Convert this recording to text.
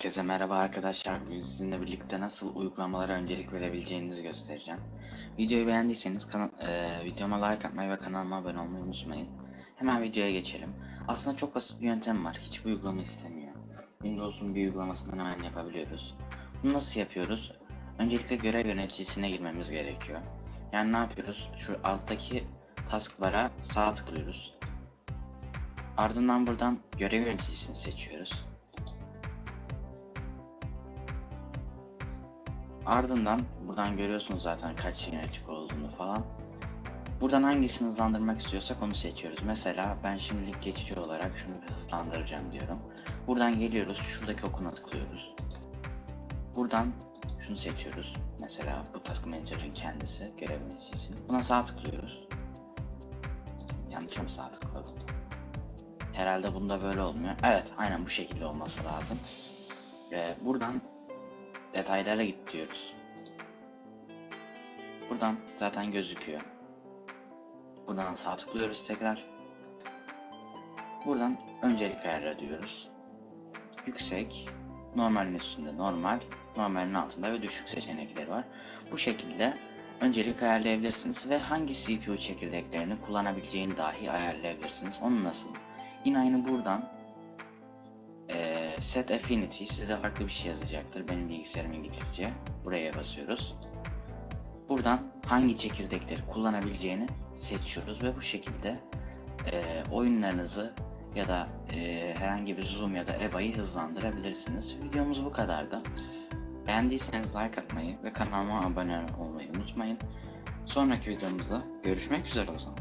Herkese merhaba arkadaşlar. Bugün sizinle birlikte nasıl uygulamalara öncelik verebileceğinizi göstereceğim. Videoyu beğendiyseniz kana- e, videoma like atmayı ve kanalıma abone olmayı unutmayın. Hemen videoya geçelim. Aslında çok basit bir yöntem var. Hiçbir uygulama istemiyor. Windows'un bir uygulamasından hemen yapabiliyoruz. Bunu nasıl yapıyoruz? Öncelikle görev yöneticisine girmemiz gerekiyor. Yani ne yapıyoruz? Şu alttaki taskbar'a sağ tıklıyoruz. Ardından buradan görev yöneticisini seçiyoruz. Ardından buradan görüyorsunuz zaten kaç şeyin açık olduğunu falan. Buradan hangisini hızlandırmak istiyorsak onu seçiyoruz. Mesela ben şimdilik geçici olarak şunu hızlandıracağım diyorum. Buradan geliyoruz. Şuradaki okuna tıklıyoruz. Buradan şunu seçiyoruz. Mesela bu Task Manager'ın kendisi, görev yöneticisi. Buna sağ tıklıyoruz. Yanlış mı sağ tıkladım? Herhalde bunda böyle olmuyor. Evet, aynen bu şekilde olması lazım. Ee, buradan detaylara git diyoruz. Buradan zaten gözüküyor. Buradan sağ tıklıyoruz tekrar. Buradan öncelik ayarla diyoruz. Yüksek, normalin üstünde normal, normalin altında ve düşük seçenekleri var. Bu şekilde öncelik ayarlayabilirsiniz ve hangi CPU çekirdeklerini kullanabileceğini dahi ayarlayabilirsiniz. Onu nasıl? Yine aynı buradan set affinity size farklı bir şey yazacaktır. Benim bilgisayarım İngilizce. Buraya basıyoruz. Buradan hangi çekirdekleri kullanabileceğini seçiyoruz ve bu şekilde eee, oyunlarınızı ya da eee, herhangi bir Zoom ya da EBA'yı hızlandırabilirsiniz. Videomuz bu kadardı. Beğendiyseniz like atmayı ve kanalıma abone olmayı unutmayın. Sonraki videomuzda görüşmek üzere o zaman.